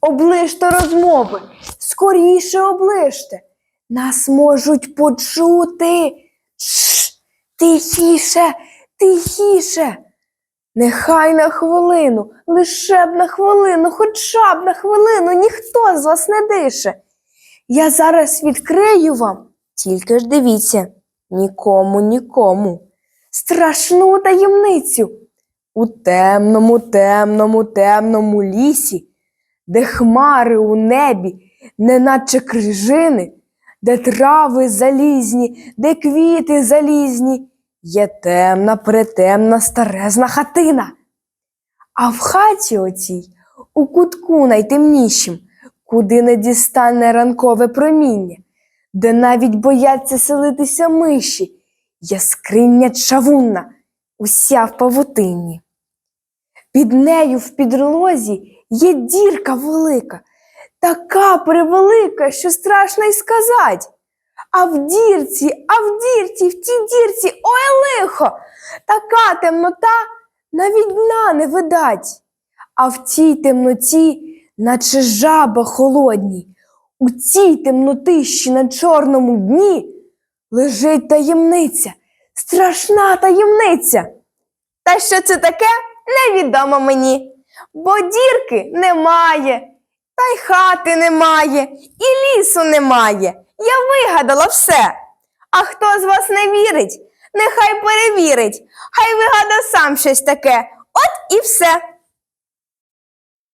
Оближте розмови, скоріше оближте. Нас можуть почути. Шш, тихіше, тихіше. Нехай на хвилину, лише б на хвилину, хоча б на хвилину ніхто з вас не дише. Я зараз відкрию вам, тільки ж дивіться, нікому, нікому. Страшну таємницю. У темному, темному, темному лісі, де хмари у небі, неначе крижини, де трави залізні, де квіти залізні, є темна, претемна старезна хатина. А в хаті оцій, у кутку найтемнішім, куди не дістане ранкове проміння, де навіть бояться селитися миші, є скриня чавунна, уся в павутинні. Під нею в підлозі є дірка велика, така превелика, що страшно й сказать. А в дірці, а в дірці, в тій дірці, ой лихо, така темнота навіть дна не видать. А в тій темноті, наче жаба холодній, у цій темнотищі на чорному дні лежить таємниця, страшна таємниця. Та що це таке, невідомо мені, бо дірки немає, та й хати немає, і лісу немає. Я вигадала все. А хто з вас не вірить, нехай перевірить, хай вигада сам щось таке. От і все.